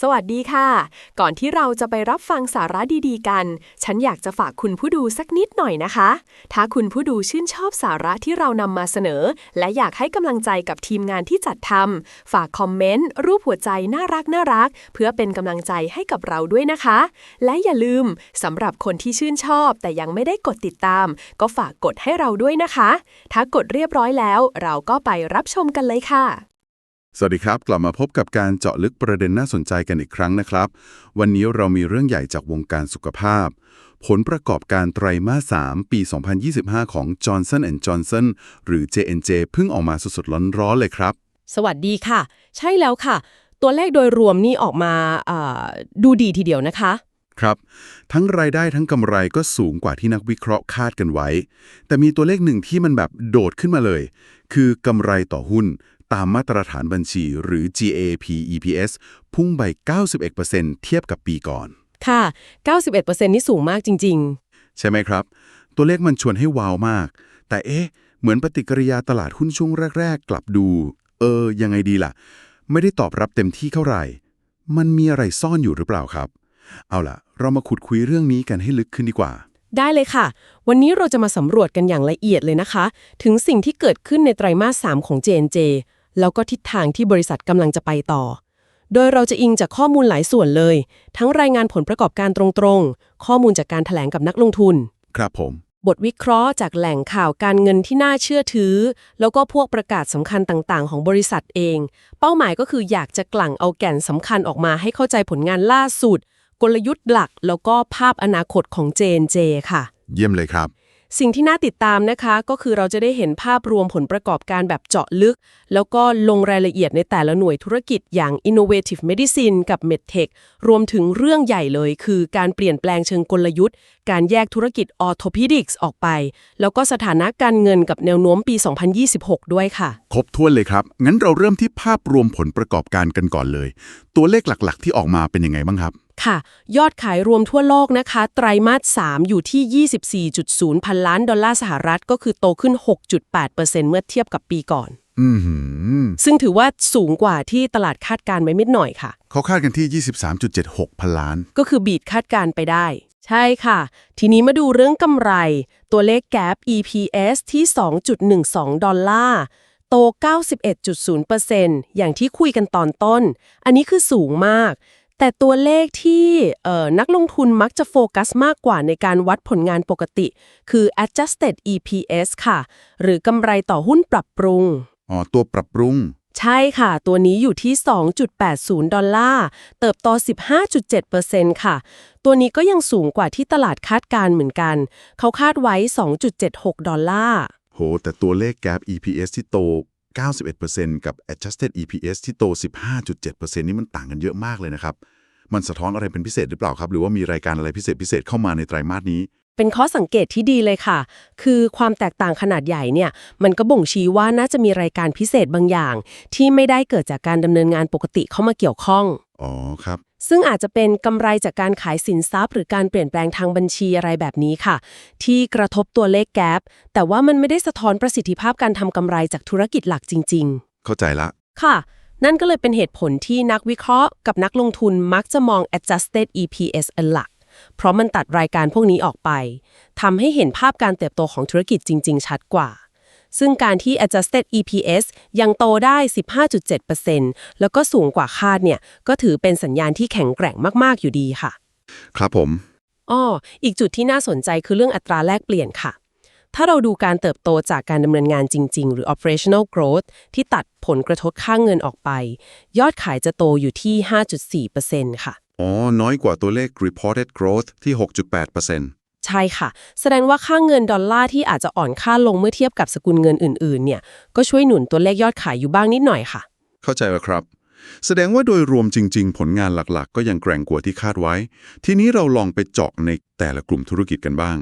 สวัสดีค่ะ ก่อนที่เราจะไปรับฟังสาระดีๆ กัน ฉันอยากจะฝากคุณผู้ดูสักนิดหน่อยนะคะ ถ้าคุณผู้ดูชื่นชอบสาระที่เรานำมาเสนอ และอยากให้กำลังใจกับทีมงานที่จัดทำฝากคอมเมนต์ รูปหัวใจน่ารักน่ารัก เพื่อเป็นกำลังใจให้กับเราด้วยนะคะ และอย่าลืมสำหรับคนที่ชื่นชอบ แต่ยังไม่ได้กดติดตาม ก็ฝากกดให้เราด้วยนะคะ ถ้ากดเรียบร้อยแล้ว เราก็ไปรับชมกันเลยค่ะ สวัสดีครับ กลับมาพบกับการเจาะลึกประเด็นน่าสนใจกันอีกครั้งนะครับ วันนี้เรามีเรื่องใหญ่จากวงการสุขภาพ ผลประกอบการไตรมาส 3 ปี 2025 ของ Johnson Johnson หรือ J&J เพิ่งออกมาสดๆร้อนๆเลยครับ สวัสดีค่ะ ใช่แล้วค่ะ ตัวเลขโดยรวมนี่ออกมาอ่าดูดีทีเดียวนะคะ ครับ ทั้งรายได้ทั้งกำไรก็สูงกว่าที่นักวิเคราะห์คาดกันไว้ แต่มีตัวเลขหนึ่งที่มันแบบโดดขึ้นมาเลย คือกำไรต่อหุ้น ตามมาตรฐานบัญชีหรือ GAAP EPS พุ่งไป 91%เทียบกับปีก่อน ค่ะ 91%นี่สูงมากจริงใช่ไหมครับ ตัวเลขมันชวนให้ว้าวมาก แต่เอ๊ะ เหมือนปฏิกิริยาตลาดหุ้นช่วงแรก ๆ กลับดู เออ ยังไงดีล่ะ ไม่ได้ตอบรับเต็มที่เท่าไหร่ มันมีอะไรซ่อนอยู่หรือเปล่าครับ เอาล่ะ เรามาขุดคุยเรื่องนี้กันให้ลึกขึ้นดีกว่าๆได้เลยค่ะ วันนี้เราจะมาสำรวจกันอย่างละเอียดเลยนะคะ ถึงสิ่งที่เกิดขึ้นในไตรมาส 3 ของ J&J แล้วก็ทิศทางที่บริษัทกำลังจะไปต่อ โดยเราจะอิงจากข้อมูลหลายส่วนเลย ทั้งรายงานผลประกอบการตรงๆ ข้อมูลจากการถแถลงกับนักลงทุน ครับผม บทวิเคราะห์จากแหล่งข่าวการเงินที่น่าเชื่อถือ แล้วก็พวกประกาศสำคัญต่างๆ ของบริษัทเอง เป้าหมายก็คืออยากจะกลั่งเอาแก่นสำคัญออกมาให้เข้าใจผลงานล่าสุด กลยุทธ์หลัก แล้วก็ภาพอนาคตของ J&J ค่ะ เยี่ยมเลยครับ สิ่งที่น่าติดตามนะคะก็คือเราจะได้เห็นภาพรวมผลประกอบการแบบเจาะลึก แล้วก็ลงรายละเอียดในแต่ละหน่วยธุรกิจอย่าง Innovative Medicine กับ MedTech รวมถึงเรื่องใหญ่เลยคือการเปลี่ยนแปลงเชิงกลยุทธ์ การแยกธุรกิจ Orthopedics ออกไป แล้วก็สถานะการเงินกับแนวโน้มปี 2026 ด้วยค่ะ ครบถ้วนเลยครับ งั้นเราเริ่มที่ภาพรวมผลประกอบการกันก่อนเลย ตัวเลขหลักๆ ที่ออกมาเป็นยังไงบ้างครับ ค่ะ ยอดขายรวมทั่วโลกนะคะ ไตรมาส 3 อยู่ที่ 24.0 พันล้านดอลลาร์สหรัฐ ก็คือโตขึ้น 6.8%เมื่อเทียบกับปีก่อนอือหือซึ่งถือว่าสูงกว่าที่ตลาดคาดการไว้นิดหน่อยค่ะ เขาคาดกันที่ 23.76 พันล้าน ก็คือบีดคาดการไปได้ ใช่ค่ะ ทีนี้มาดูเรื่องกำไร ตัวเลข GAAP EPS ที่ 2.12 ดอลลาร์โต 91.0%อย่างที่คุยกันตอนต้น อันนี้คือสูงมาก แต่ตัวเลขที่เอ่อนักลงทุนมักจะโฟกัสมากกว่าในการวัดผลงานปกติ คือ adjusted EPS ค่ะ หรือกำไรต่อหุ้นปรับปรุง อ๋อ ตัวปรับปรุง ใช่ค่ะ ตัวนี้อยู่ที่ 2.80 ดอลลาร์ เติบโต 15.7%ค่ะ ตัวนี้ก็ยังสูงกว่าที่ตลาดคาดการณ์เหมือนกัน เขาคาดไว้ 2.76 ดอลลาร์โห แต่ตัวเลข GAAP EPS ที่โต 91%กับ Adjusted EPS ที่โต 15.7%นี่มันต่างกันเยอะมากเลยนะครับ มันสะท้อนอะไรเป็นพิเศษหรือเปล่าครับ หรือว่ามีรายการอะไรพิเศษพิเศษเข้ามาในไตรมาสนี้ เป็นข้อสังเกตที่ดีเลยค่ะ คือความแตกต่างขนาดใหญ่เนี่ย มันก็บ่งชี้ว่าน่าจะมีรายการพิเศษบางอย่าง ที่ไม่ได้เกิดจากการดำเนินงานปกติเข้ามาเกี่ยวข้อง อ๋อครับ ซึ่งอาจจะเป็นกำไรจากการขายสินทรัพย์ หรือการเปลี่ยนแปลงทางบัญชีอะไรแบบนี้ค่ะ ที่กระทบตัวเลขแกปแต่ว่ามันไม่ได้สะท้อนประสิทธิภาพการทำกำไรจากธุรกิจหลักจริงเข้าใจละๆค่ะ นั่นก็เลยเป็นเหตุผลที่นักวิเคราะห์ กับนักลงทุนมักจะมอง adjusted EPS เป็นหลัก เพราะมันตัดรายการพวกนี้ออกไปทำให้เห็นภาพการเติบโตของธุรกิจจริง ๆ ชัดกว่า ซึ่งการที่ adjusted EPS ยังโตได้ 15.7%แล้วก็สูงกว่าคาดเนี่ย ก็ถือเป็นสัญญาณที่แข็งแกร่งมาก ๆ อยู่ดีค่ะ ครับผมอ้ออีกจุดที่น่าสนใจคือเรื่องอัตราแลกเปลี่ยนค่ะ ถ้าเราดูการเติบโตจากการดำเนินงานจริง ๆ หรือ operational growth ที่ตัดผลกระทบค่างเงินออกไป ยอดขายจะโตอยู่ที่ 5.4%ค่ะ อ๋อ น้อยกว่าตัวเลข reported growth ที่ 6.8% ใช่ค่ะ แสดงว่าค่าเงินดอลลาร์ที่อาจจะอ่อนค่าลงเมื่อเทียบกับสกุลเงินอื่นๆ เนี่ยก็ช่วยหนุนตัวเลขยอดขายอยู่บ้างนิดหน่อยค่ะ เข้าใจแล้วครับ แสดงว่าโดยรวมจริง ๆ ผลงานหลักๆ ก็ยังแกร่งกว่าที่คาดไว้ ทีนี้เราลองไปเจาะในแต่ละกลุ่มธุรกิจกันบ้าง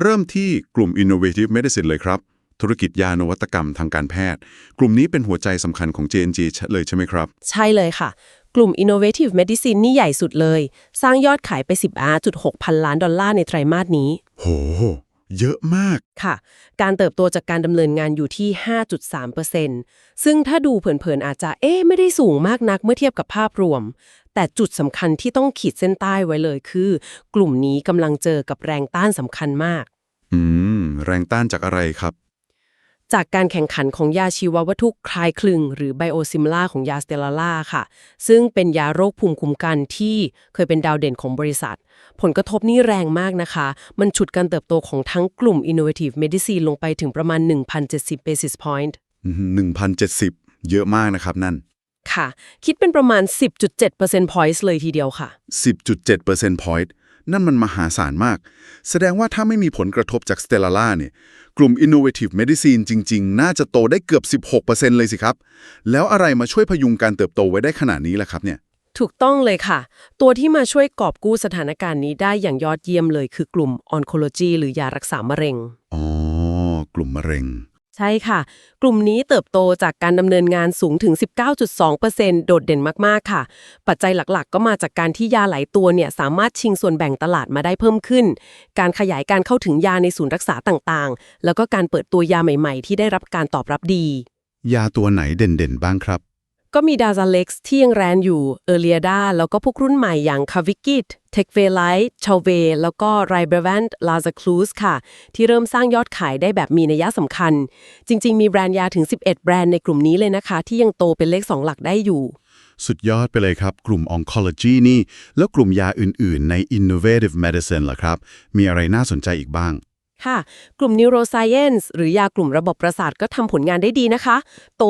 เริ่มที่กลุ่ม innovative medicine เลยครับธุรกิจยานวัตกรรมทางการแพทย์ กลุ่มนี้เป็นหัวใจสำคัญของ J&J เลยใช่ไหมครับ ใช่เลยค่ะ กลุ่ม innovative medicine นี่ใหญ่สุดเลย สร้างยอดขายไป10.6พันล้านดอลลาร์ในไตรมาสนี้ โห เยอะมาก ค่ะ การเติบโตจากการดำเนินงานอยู่ที่ 5.3%ซึ่งถ้าดูเผินๆอาจจะ เอ๊ะ ไม่ได้สูงมากนักเมื่อเทียบกับภาพรวม แต่จุดสำคัญที่ต้องขีดเส้นใต้ไว้เลยคือ กลุ่มนี้กำลังเจอกับแรงต้านสำคัญมาก อืม แรงต้านจากอะไรครับ จากการแข่งขันของยาชีววัตถุคลายคลึง หรือไบโอซิมลาของยาสเตลล่าค่ะ ซึ่งเป็นยาโรคภูมิคุ้มกันที่เคยเป็นดาวเด่นของบริษัท ผลกระทบนี่แรงมากนะคะ มันฉุดการเติบโตของทั้งกลุ่ม Innovative Medicine ลงไปถึงประมาณ 1,070 basis point 1,070 เยอะมากนะครับนั่น ค่ะ คิดเป็นประมาณ 10.7% points เลยทีเดียวค่ะ 10.7% point นั่นมันมหาศาลมาก แสดงว่าถ้าไม่มีผลกระทบจาก Stellara เนี่ย กลุ่ม Innovative Medicine จริง ๆ น่าจะโตได้เกือบ 16%เลยสิครับ แล้วอะไรมาช่วยพยุงการเติบโตไว้ได้ขนาดนี้ล่ะครับเนี่ย ถูกต้องเลยค่ะ ตัวที่มาช่วยกอบกู้สถานการณ์นี้ได้อย่างยอดเยี่ยมเลยคือกลุ่ม Oncology หรือยารักษามะเร็ง อ๋อ กลุ่มมะเร็ง ใช่ค่ะ กลุ่มนี้เติบโตจากการดำเนินงานสูงถึง 19.2%โดดเด่นมาก ๆ ค่ะ ปัจจัยหลักๆ ก็มาจากการที่ยาหลายตัวเนี่ยสามารถชิงส่วนแบ่งตลาดมาได้เพิ่มขึ้น การขยายการเข้าถึงยาในศูนย์รักษาต่างๆ แล้วก็การเปิดตัวยาใหม่ๆ ที่ได้รับการตอบรับดี ยาตัวไหนเด่นๆ บ้างครับ ก็มีดาซาเล็กซ์ที่ยังแรนอยู่ เอเลียดาแล้วก็พวกรุ่นใหม่อย่างคาวิกิต เทคเวไลท์ชาเว แล้วก็ไรเบรแวนลาซาคลูสค่ะ ที่เริ่มสร้างยอดขายได้แบบมีนัยสำคัญ จริง ๆ มีแบรนด์ยาถึง 11 แบรนด์ในกลุ่มนี้เลยนะคะ ที่ยังโตเป็นเลข 2 หลักได้อยู่ สุดยอดไปเลยครับ กลุ่ม Oncology นี่ แล้วกลุ่มยาอื่น ๆ ใน Innovative Medicine ล่ะครับ มีอะไรน่าสนใจอีกบ้าง ค่ะ กลุ่ม Neuroscience หรือยากลุ่มระบบประสาทก็ทำผลงานได้ดีนะคะ โต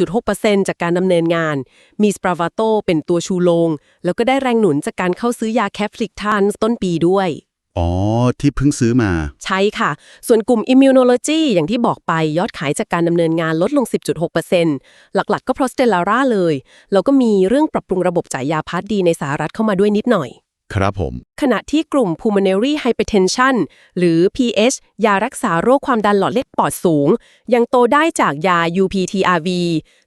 14.6%จากการดำเนินงาน มี Spravato เป็นตัวชูโรง แล้วก็ได้แรงหนุนจากการเข้าซื้อยาแคปฟลิกทานต้นปีด้วย อ๋อ ที่เพิ่งซื้อมา ใช่ค่ะ ส่วนกลุ่ม Immunology อย่างที่บอกไปยอดขายจากการดำเนินงานลดลง 10.6%หลักๆ ก็เพราะ Stellara เลย แล้วก็มีเรื่องปรับปรุงระบบจ่ายยาพาร์ทดีในสหรัฐเข้ามาด้วยนิดหน่อย ครับผม ขณะที่กลุ่ม pulmonary hypertension หรือ PH ยารักษาโรคความดันหลอดเลือดปอดสูง ยังโตได้จากยา UPTRV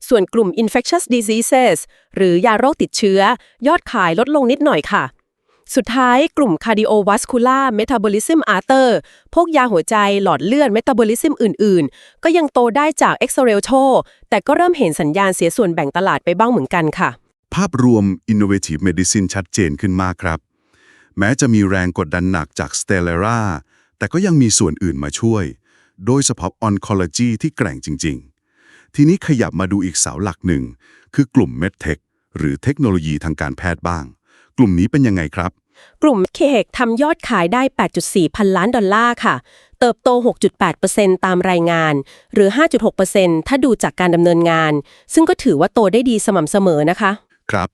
ส่วนกลุ่ม infectious diseases หรือยาโรคติดเชื้อ ยอดขายลดลงนิดหน่อยค่ะ สุดท้ายกลุ่ม cardiovascular metabolism arter พวกยาหัวใจหลอดเลือด metabolism อื่น ๆ ก็ยังโตได้จาก e x r a l t o แต่ก็เริ่มเห็นสัญญาณเสียส่วนแบ่งตลาดไปบ้างเหมือนกันค่ะ ภาพรวม Innovative Medicine ชัดเจนขึ้นมากครับ แม้จะมีแรงกดดันหนักจาก Stellara แต่ก็ยังมีส่วนอื่นมาช่วย โดยเฉพาะ Oncology ที่แกร่งจริง ๆ ทีนี้ขยับมาดูอีกเสาหลักหนึ่ง คือกลุ่ม MedTech หรือเทคโนโลยีทางการแพทย์บ้าง กลุ่มนี้เป็นยังไงครับ กลุ่มเคกทำยอดขายได้ 8.4 พันล้านดอลลาร์ค่ะ เติบโต 6.8%ตามรายงาน หรือ 5.6%ถ้าดูจากการดำเนินงาน ซึ่งก็ถือว่าโตได้ดีสม่ำเสมอนะคะ ครับ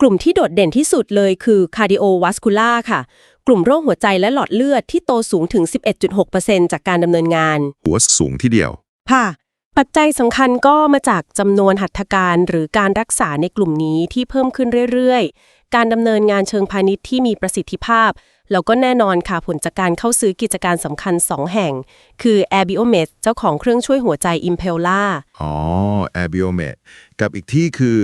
กลุ่มที่โดดเด่นที่สุดเลยคือ cardiovascular ค่ะ กลุ่มโรคหัวใจและหลอดเลือดที่โตสูงถึง 11.6%จากการดำเนินงาน หัวสูงที่เดียว ค่ะ ปัจจัยสำคัญก็มาจากจำนวนหัตถการหรือการรักษาในกลุ่มนี้ที่เพิ่มขึ้นเรื่อยๆ การดำเนินงานเชิงพาณิชย์ที่มีประสิทธิภาพ แล้วก็แน่นอนค่ะผลจากการเข้าซื้อกิจการสำคัญ 2 แห่ง คือ a i r b i o m e d เจ้าของเครื่องช่วยหัวใจ Impella อ๋อ a i r b i o m e d กับอีกที่คือ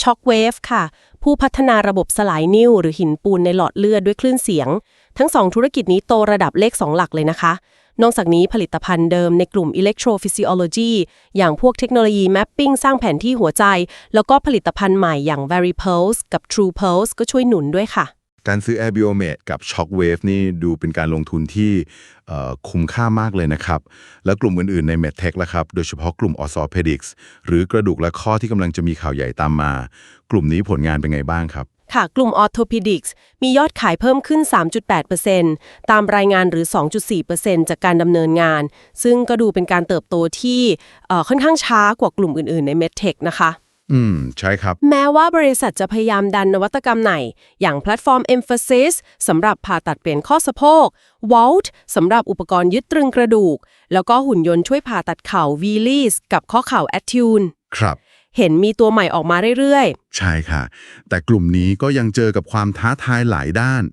ช็อกเวฟค่ะ ผู้พัฒนาระบบสลายนิ่วหรือหินปูนในหลอดเลือดด้วยคลื่นเสียง ทั้งสองธุรกิจนี้โตระดับเลข 2 หลักเลยนะคะ นอกจากนี้ผลิตภัณฑ์เดิมในกลุ่ม Electrophysiology อย่างพวกเทคโนโลยี Mapping สร้างแผนที่หัวใจ แล้วก็ผลิตภัณฑ์ใหม่อย่าง VeriPulse กับ TruePulse ก็ช่วยหนุนด้วยค่ะ การซื้อ a i r b i o m e d กับ Shockwave นี่ดูเป็นการลงทุนที่คุ้มค่ามากเลยนะครับ แล้วกลุ่มอื่นๆใน MedTech ล่ะครับ โดยเฉพาะกลุ่ม Orthopedics หรือกระดูกและข้อที่กำลังจะมีข่าวใหญ่ตามมา กลุ่มนี้ผลงานเป็นไงบ้างครับ ค่ะ กลุ่ม Orthopedics มียอดขายเพิ่มขึ้น 3.8%ตามรายงานหรือ 2.4%จากการดำเนินงาน ซึ่งก็ดูเป็นการเติบโตที่ค่อนข้างช้ากว่ากลุ่มอื่นๆใน MedTech นะคะ อืม ใช่ครับ แม้ว่าบริษัทจะพยายามดันนวัตกรรมไหน อย่างแพลตฟอร์ม Emphasis สำหรับผ่าตัดเปลี่ยนข้อสะโพก Vault สำหรับอุปกรณ์ยึดตรึงกระดูก แล้วก็หุ่นยนต์ช่วยผ่าตัดเข่า v l e s กับข้อเข่า Attune ครับ เห็นมีตัวใหม่ออกมาเรื่อยใช่ค่ะ แต่กลุ่มนี้ก็ยังเจอกับความท้าทายหลายด้าน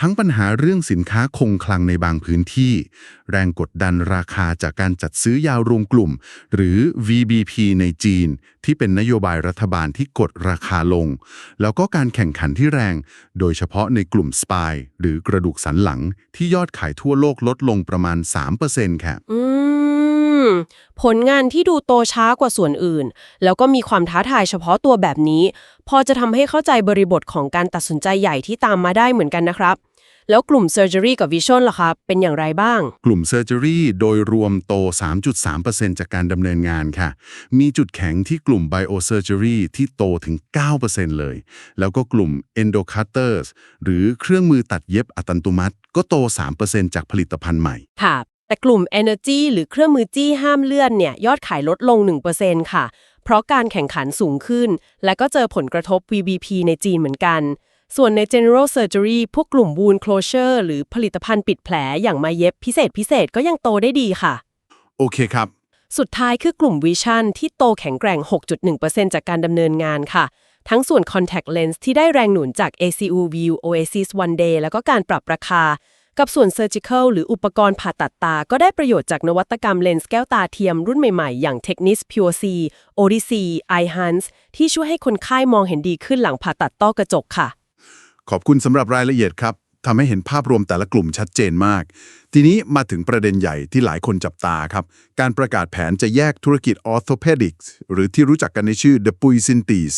ทั้งปัญหาเรื่องสินค้าคงคลังในบางพื้นที่ แรงกดดันราคาจากการจัดซื้อยาวรวมกลุ่ม หรือ VBP ในจีน ที่เป็นนโยบายรัฐบาลที่กดราคาลง แล้วก็การแข่งขันที่แรง โดยเฉพาะในกลุ่มสปายหรือกระดูกสันหลังที่ยอดขายทั่วโลกลดลงประมาณ 3%ค่ะๆอืม ผลงานที่ดูโตช้ากว่าส่วนอื่น แล้วก็มีความท้าทายเฉพาะตัวแบบนี้ พอจะทำให้เข้าใจบริบทของการตัดสินใจใหญ่ที่ตามมาได้เหมือนกันนะครับ แล้วกลุ่ม Surgery กับ Vision ล่ะครับ เป็นอย่างไรบ้าง กลุ่ม Surgery โดยรวมโต 3.3%จากการดำเนินงานค่ะ มีจุดแข็งที่กลุ่ม Biosurgery ที่โตถึง 9%เลย แล้วก็กลุ่ม Endocutters หรือเครื่องมือตัดเย็บอัตันตุมัตก็โต 3%จากผลิตภัณฑ์ใหม่ ค่ะ แต่กลุ่ม Energy หรือเครื่องมือจี้ห้ามเลื่อนเนี่ยยอดขายลดลง 1%ค่ะ เพราะการแข่งขันสูงขึ้น และก็เจอผลกระทบ VBP ในจีนเหมือนกัน ส่วนใน General Surgery พวกกลุ่ม Wound Closure หรือผลิตภัณฑ์ปิดแผลอย่างมาเย็บพิเศษพิเศษก็ยังโตได้ดีค่ะ โอเคครับ สุดท้ายคือกลุ่ม Vision ที่โตแข็งแกร่ง 6.1%จากการดำเนินงานค่ะ ทั้งส่วน Contact Lens ที่ได้แรงหนุนจาก ACU View Oasis One Day แล้วก็การปรับราคา กับส่วน Surgical หรืออุปกรณ์ผ่าตัดตา ก็ได้ประโยชน์จากนวัตกรรมเลนส์แก้วตาเทียมรุ่นใหม่ๆ อย่าง Technis Pure C Odyssey iHance ที่ช่วยให้คนไข้มองเห็นดีขึ้นหลังผ่าตัดต้อกระจกค่ะ ขอบคุณสำหรับรายละเอียดครับทำให้เห็นภาพรวมแต่ละกลุ่มชัดเจนมาก ทีนี้มาถึงประเด็นใหญ่ที่หลายคนจับตาครับ การประกาศแผนจะแยกธุรกิจ Orthopedics หรือที่รู้จักกันในชื่อ The p u y s i n t e s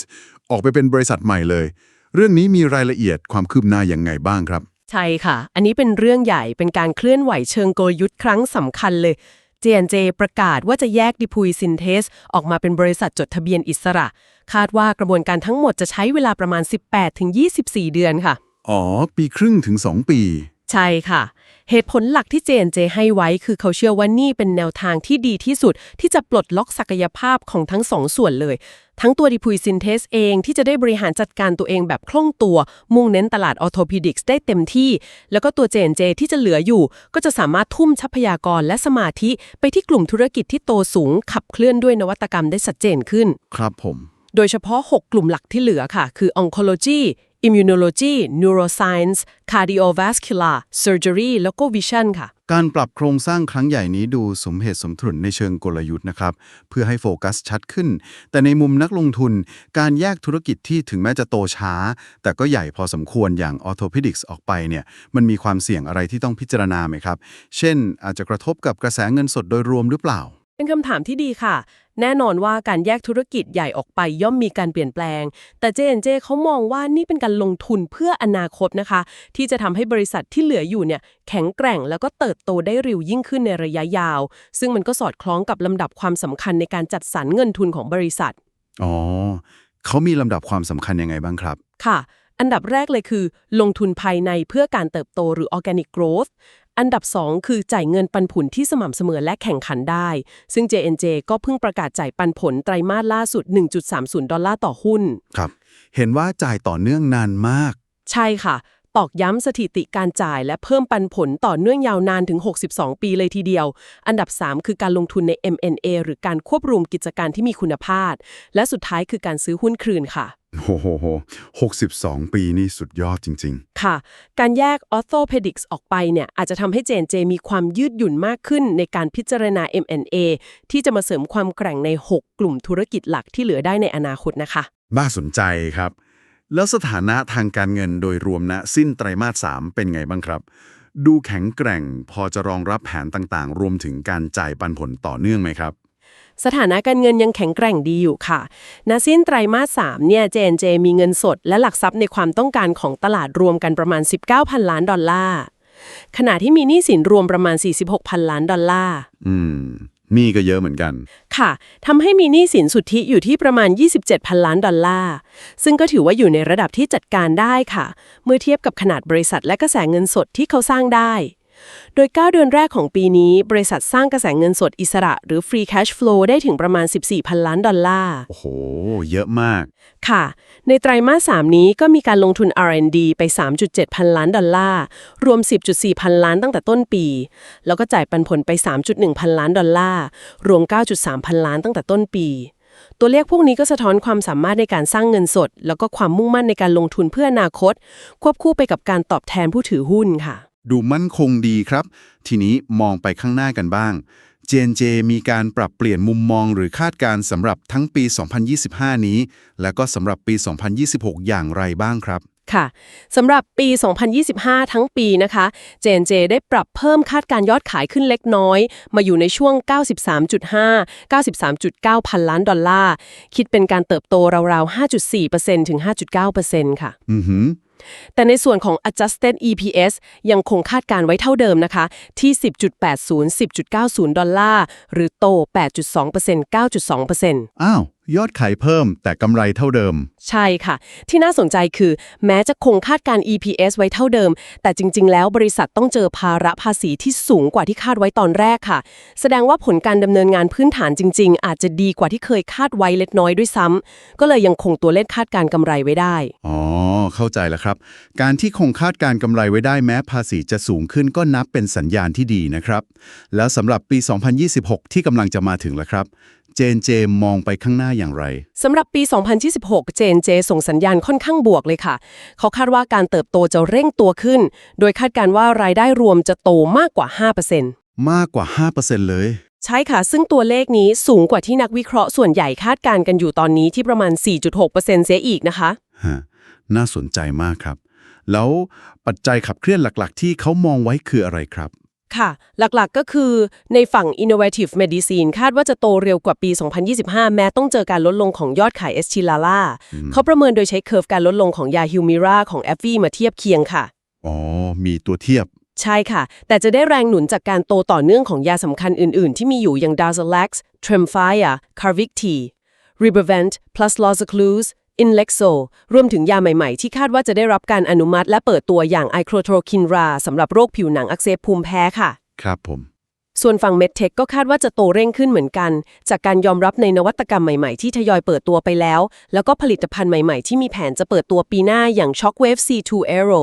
ออกไปเป็นบริษัทใหม่เลย เรื่องนี้มีรายละเอียดความคืบหน้ายังไงบ้างครับ ใช่ค่ะ อันนี้เป็นเรื่องใหญ่เป็นการเคลื่อนไหวเชิงกลยุทธ์ครั้งสำคัญเลย J&J ประกาศว่าจะแยกดิพุยซินเทส ออกมาเป็นบริษัทจดทะเบียนอิสระ คาดว่ากระบวนการทั้งหมดจะใช้เวลาประมาณ 18-24 เดือนค่ะ อ๋อ ปีครึ่งถึง 2 ปี ใช่ค่ะ เหตุผลหลักที่ J&J ให้ไว้คือเขาเชื่อว่านี่เป็นแนวทางที่ดีที่สุด ที่จะปลดล็อกศักยภาพของทั้งสองส่วนเลย ทั้งตัวดิพุยซินเทสเองที่จะได้บริหารจัดการตัวเองแบบคล่องตัว มุ่งเน้นตลาดออโทพิดิกส์ได้เต็มที่ แล้วก็ตัว J&J ที่จะเหลืออยู่ ก็จะสามารถทุ่มทรัพยากรและสมาธิไปที่กลุ่มธุรกิจที่โตสูง ขับเคลื่อนด้วยนวัตกรรมได้ชัดเจนขึ้น ครับผม โดยเฉพาะ 6 กลุ่มหลักที่เหลือค่ะ คือ oncology immunology neuroscience cardiovascular surgery แล้วก็ vision ค่ะ การปรับโครงสร้างครั้งใหญ่นี้ดูสมเหตุสมผลในเชิงกลยุทธ์นะครับ เพื่อให้โฟกัสชัดขึ้น แต่ในมุมนักลงทุน การแยกธุรกิจที่ถึงแม้จะโตช้า แต่ก็ใหญ่พอสมควรอย่าง orthopedics ออกไปเนี่ยมันมีความเสี่ยงอะไรที่ต้องพิจารณาไหมครับ เช่น อาจจะกระทบกับกระแสเงินสดโดยรวมหรือเปล่า เป็นคำถามที่ดีค่ะ แน่นอนว่าการแยกธุรกิจใหญ่ออกไปย่อมมีการเปลี่ยนแปลง แต่ J&J เขามองว่านี่เป็นการลงทุนเพื่ออนาคตนะคะ ที่จะทำให้บริษัทที่เหลืออยู่เนี่ยแข็งแกร่งแล้วก็เติบโตได้เร็วยิ่งขึ้นในระยะยาว ซึ่งมันก็สอดคล้องกับลำดับความสำคัญในการจัดสรรเงินทุนของบริษัท อ๋อเขามีลำดับความสำคัญยังไงบ้างครับ ค่ะอันดับแรกเลยคือ ลงทุนภายในเพื่อการเติบโตหรือ organic growth อันดับ 2 คือจ่ายเงินปันผลที่สม่ำเสมอและแข่งขันได้ ซึ่ง J&J ก็เพิ่งประกาศจ่ายปันผลไตรมาสล่าสุด 1.30 ดอลลาร์ต่อหุ้น ครับ เห็นว่าจ่ายต่อเนื่องนานมาก ใช่ค่ะ ตอกย้ำสถิติการจ่ายและเพิ่มปันผลต่อเนื่องยาวนานถึง 62 ปีเลยทีเดียว อันดับ 3 คือการลงทุนใน M&A หรือการควบรวมกิจการที่มีคุณภาพ และสุดท้ายคือการซื้อหุ้นคืนค่ะ โอ้โหโห62ปีนี่สุดยอดจริง ค่ะ การแยก orthopedics ออกไปเนี่ยอาจจะทำให้ J&J มีความยืดหยุ่นมากขึ้นในการพิจารณา M&A ที่จะมาเสริมความแกร่งใน 6 กลุ่มธุรกิจหลักที่เหลือได้ในอนาคตนะคะ ๆ น่าสนใจครับ แล้วสถานะทางการเงินโดยรวมณสิ้นไตรมาส 3 เป็นไงบ้างครับ ดูแข็งแกร่งพอจะรองรับแผนต่างๆ รวมถึงการจ่ายปันผลต่อเนื่องไหมครับ สถานะการเงินยังแข็งแกร่งดีอยู่ค่ะณสิ้นไตรมาส3เนี่ย J&J มีเงินสดและหลักทรัพย์ในความต้องการของตลาดรวมกันประมาณ 19,000 ล้านดอลลาร์ขณะที่มีหนี้สินรวมประมาณ 46,000 ล้านดอลลาร์อืมมีก็เยอะเหมือนกัน ค่ะ ทำให้มีหนี้สินสุทธิอยู่ที่ประมาณ 27,000 ล้านดอลลาร์ ซึ่งก็ถือว่าอยู่ในระดับที่จัดการได้ค่ะ เมื่อเทียบกับขนาดบริษัทและกระแสเงินสดที่เขาสร้างได้ โดย 9 เดือนแรกของปีนี้ บริษัทสร้างกระแสเงินสดอิสระ หรือ free cash flow ได้ถึงประมาณ 14,000 ล้านดอลลาร์ โอ้โห เยอะมาก ค่ะ ในไตรมาส 3 นี้ก็มีการลงทุน R&D ไป 3.7 พันล้านดอลลาร์ รวม 10.4 พันล้านตั้งแต่ต้นปี แล้วก็จ่ายปันผลไป 3.1 พันล้านดอลลาร์ รวม 9.3 พันล้านตั้งแต่ต้นปีตัวเลขพวกนี้ก็สะท้อนความสามารถในการสร้างเงินสด แล้วก็ความมุ่งมั่นในการลงทุนเพื่ออนาคต ควบคู่ไปกับการตอบแทนผู้ถือหุ้นค่ะ ดูมั่นคงดีครับ ทีนี้มองไปข้างหน้ากันบ้าง JNJ มีการปรับเปลี่ยนมุมมองหรือคาดการณ์สำหรับทั้งปี 2025 นี้ และก็สำหรับปี 2026 อย่างไรบ้างครับค่ะสำหรับปี 2025 ทั้งปีนะคะ JNJ ได้ปรับเพิ่มคาดการยอดขายขึ้นเล็กน้อย มาอยู่ในช่วง 93.5 93.9 พันล้านดอลลาร์ คิดเป็นการเติบโตราวๆ 5.4%ถึง 5.9%ค่ะ อือหือ แต่ในส่วนของ adjusted EPS ยังคงคาดการไว้เท่าเดิมนะคะ ที่ 10.80 10.90 ดอลลาร์ หรือโต 8.2% 9.2%อ้าว ยอดขายเพิ่มแต่กำไรเท่าเดิม ใช่ค่ะ ที่น่าสนใจคือ แม้จะคงคาดการ EPS ไว้เท่าเดิม แต่จริง ๆ แล้วบริษัทต้องเจอภาระภาษีที่สูงกว่าที่คาดไว้ตอนแรกค่ะ แสดงว่าผลการดำเนินงานพื้นฐานจริง ๆ อาจจะดีกว่าที่เคยคาดไว้เล็กน้อยด้วยซ้ำก็เลยยังคงตัวเลขคาดการกำไรไว้ได้ อ๋อ เข้าใจแล้วครับ การที่คงคาดการกำไรไว้ได้แม้ภาษีจะสูงขึ้นก็นับเป็นสัญญาณที่ดีนะครับ แล้วสำหรับปี 2026 ที่กำลังจะมาถึงแล้วครับ เจนเจมองไปข้างหน้าอย่างไร สำหรับปี 2026 JNJ ส่งสัญญาณค่อนข้างบวกเลยค่ะ เขาคาดว่าการเติบโตจะเร่งตัวขึ้น โดยคาดการณ์ว่ารายได้รวมจะโตมากกว่า 5%มากกว่า 5%เลย ใช่ค่ะ ซึ่งตัวเลขนี้สูงกว่าที่นักวิเคราะห์ส่วนใหญ่คาดการณ์กันอยู่ตอนนี้ที่ประมาณ 4.6%เสียอีกนะคะฮะน่าสนใจมากครับ แล้วปัจจัยขับเคลื่อนหลักๆ ที่เขามองไว้คืออะไรครับ ค่ะ หลักๆก็คือในฝั่ง innovative medicine คาดว่าจะโตเร็วกว่าปี 2025 แม้ต้องเจอการลดลงของยอดขาย e s t i l a l a เขาประเมินโดยใช้เคอร์ฟการลดลงของยา Humira ของ a f f i มาเทียบเคียงค่ะ อ๋อ มีตัวเทียบ ใช่ค่ะ แต่จะได้แรงหนุนจากการโตต่อเนื่องของยาสำคัญอื่น ๆ ที่มีอยู่อย่าง Darzalex, Tremfya, Carvicti, Ribrevent, plus Lozicluse, Inlexo รวมถึงยาใหม่ๆ ที่คาดว่าจะได้รับการอนุมัติและเปิดตัวอย่าง Iclotrokinra สำหรับโรคผิวหนังอักเสบภูมิแพ้ค่ะ ครับผม ส่วนฝั่ง MedTech ก็คาดว่าจะโตเร่งขึ้นเหมือนกัน จากการยอมรับในนวัตกรรมใหม่ๆ ที่ทยอยเปิดตัวไปแล้ว แล้วก็ผลิตภัณฑ์ใหม่ๆ ที่มีแผนจะเปิดตัวปีหน้าอย่าง Shockwave C2 Aero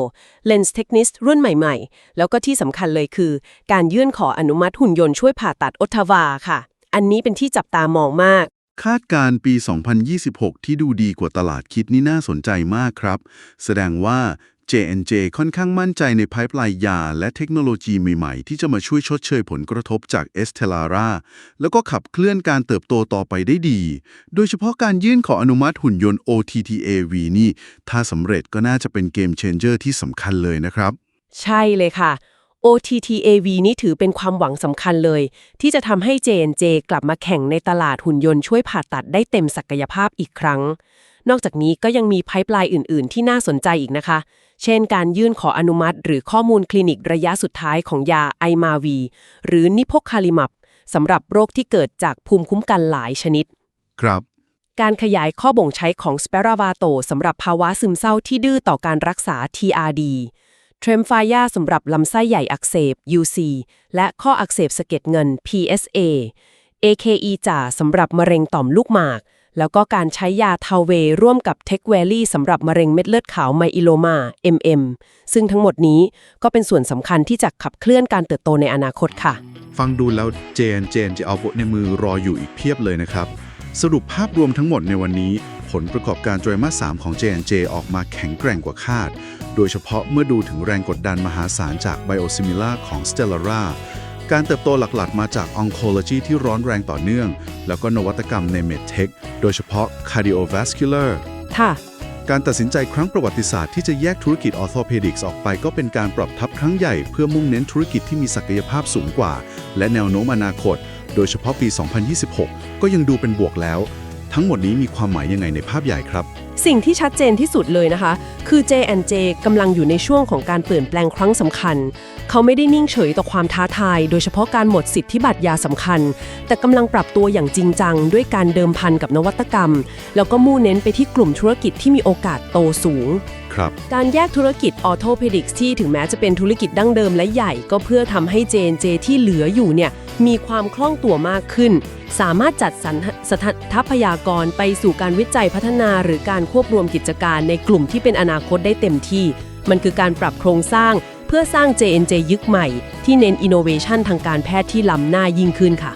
Lens Technis รุ่นใหม่ๆ แล้วก็ที่สำคัญเลยคือ การยื่นขออนุมัติหุ่นยนต์ช่วยผ่าตัดอ t ทวาค่ะ อันนี้เป็นที่จับตามองมาก คาดการณ์ปี 2026 ที่ดูดีกว่าตลาดคิดนี่น่าสนใจมากครับ แสดงว่า J&J ค่อนข้างมั่นใจในไพปลน์ยา และเทคโนโลยีใหม่ๆ ที่จะมาช่วยชดเชยผลกระทบจากเอสเทลาราแล้วก็ขับเคลื่อนการเติบโตต่อไปได้ดี โดยเฉพาะการยื่นขออนุมัติหุ่นยนต์ OTTAV นี่ ถ้าสำเร็จก็น่าจะเป็นเกมเชนเจอร์ที่สำคัญเลยนะครับ ใช่เลยค่ะ OTTAV นี่ถือเป็นความหวังสำคัญเลย ที่จะทำให้ J&J กลับมาแข่งในตลาดหุ่นยนต์ช่วยผ่าตัดได้เต็มศักยภาพอีกครั้ง นอกจากนี้ก็ยังมีไพป์ไลน์อื่น ๆ ที่น่าสนใจอีกนะคะ เช่น การยื่นขออนุมัติ หรือข้อมูลคลินิกระยะสุดท้ายของยาไอมาวีหรือนิโพคาลิมับสำหรับโรคที่เกิดจากภูมิคุ้มกันหลายชนิด ครับ การขยายข้อบ่งใช้ของสเปราวาโตสำหรับภาวะซึมเศร้าที่ดื้อต่อการรักษา TRD เทรมฟายาสำหรับลำไส้ใหญ่อักเสบ UC และข้ออักเสบสะเก็ดเงิน PSA AKE จ่าสำหรับมะเร็งต่อมลูกหมาก แล้วก็การใช้ยาทาเวร่วมกับเทคเวลี่สำหรับมะเร็งเม็ดเลือดขาวไมอิโลมา MM ซึ่งทั้งหมดนี้ก็เป็นส่วนสำคัญที่จะขับเคลื่อนการเติบโตในอนาคตค่ะ ฟังดูแล้วเจนเจนจะเอาบทในมือรออยู่อีกเพียบเลยนะครับ สรุปภาพรวมทั้งหมดในวันนี้ ผลประกอบการไตรมาส3ของ J&J ออกมาแข็งแกร่งกว่าคาด โดยเฉพาะเมื่อดูถึงแรงกดดันมหาศาลจาก Biosimilar ของ Stellara การเติบโตหลักๆ มาจาก Oncology ที่ร้อนแรงต่อเนื่อง แล้วก็นวัตกรรมใน MedTech โดยเฉพาะ Cardiovascular ค่ะการตัดสินใจครั้งประวัติศาสตร์ที่จะแยกธุรกิจออ t h o p e d i c s ออกไปก็เป็นการปรับทับครั้งใหญ่เพื่อมุ่งเน้นธุรกิจที่มีศักยภาพสูงกว่า และแนวโน้มอนาคต โดยเฉพาะปี 2026 ก็ยังดูเป็นบวกแล้ว ทั้งหมดนี้มีความหมายยังไงในภาพใหญ่ครับ สิ่งที่ชัดเจนที่สุดเลยนะคะ คือ J&J กำลังอยู่ในช่วงของการเปลี่ยนแปลงครั้งสำคัญ เขาไม่ได้นิ่งเฉยต่อความท้าทาย โดยเฉพาะการหมดสิทธิบัตรยาสำคัญ แต่กำลังปรับตัวอย่างจริงจัง ด้วยการเดิมพันกับนวัตกรรม แล้วก็มุ่งเน้นไปที่กลุ่มธุรกิจที่มีโอกาสโตสูง ครับ การแยกธุรกิจออโทเพดิกส์ที่ถึงแม้จะเป็นธุรกิจดั้งเดิมและใหญ่ ก็เพื่อทำให้ J&J ที่เหลืออยู่เนี่ยมีความคล่องตัวมากขึ้น สามารถจัดสรรสถทัพยากรไปสู่การวิจัยพัฒนา หรือการควบรวมกิจการในกลุ่มที่เป็นอนาคตได้เต็มที่ มันคือการปรับโครงสร้าง เพื่อสร้าง J&J ยึกใหม่ ที่เน้นอินโนเวชันทางการแพทย์ที่ล้ำหน้ายิ่งขึ้นค่ะ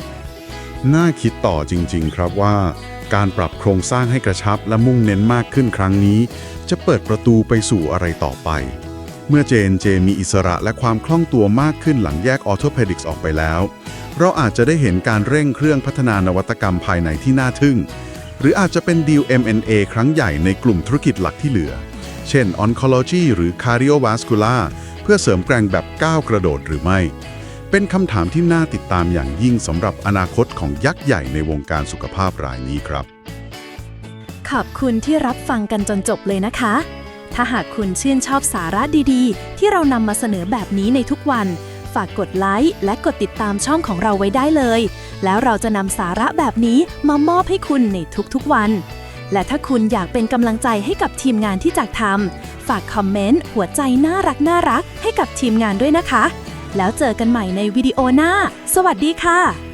น่าคิดต่อจริง ๆ ครับว่า การปรับโครงสร้างให้กระชับและมุ่งเน้นมากขึ้นครั้งนี้ จะเปิดประตูไปสู่อะไรต่อไป เมื่อ J&J มีอิสระและความคล่องตัวมากขึ้นหลังแยก Orthopedics ออกไปแล้ว เราอาจจะได้เห็นการเร่งเครื่องพัฒนานวัตกรรมภายในที่น่าทึ่ง หรืออาจจะเป็นดีล M&A ครั้งใหญ่ในกลุ่มธุรกิจหลักที่เหลือ เช่น Oncology หรือ Cardiovascular เพื่อเสริมแกร่งแบบก้าวกระโดดหรือไม่ เป็นคำถามที่น่าติดตามอย่างยิ่งสำหรับอนาคตของยักษ์ใหญ่ในวงการสุขภาพรายนี้ครับ ขอบคุณที่รับฟังกันจนจบเลยนะคะ ถ้าหากคุณชื่นชอบสาระดีๆ ที่เรานำมาเสนอแบบนี้ในทุกวัน ฝากกดไลค์และกดติดตามช่องของเราไว้ได้เลย แล้วเราจะนำสาระแบบนี้มามอบให้คุณในทุกๆวัน และถ้าคุณอยากเป็นกำลังใจให้กับทีมงานที่จักทำฝากคอมเมนต์หัวใจน่ารักน่ารักให้กับทีมงานด้วยนะคะ แล้วเจอกันใหม่ในวิดีโอหน้า สวัสดีค่ะ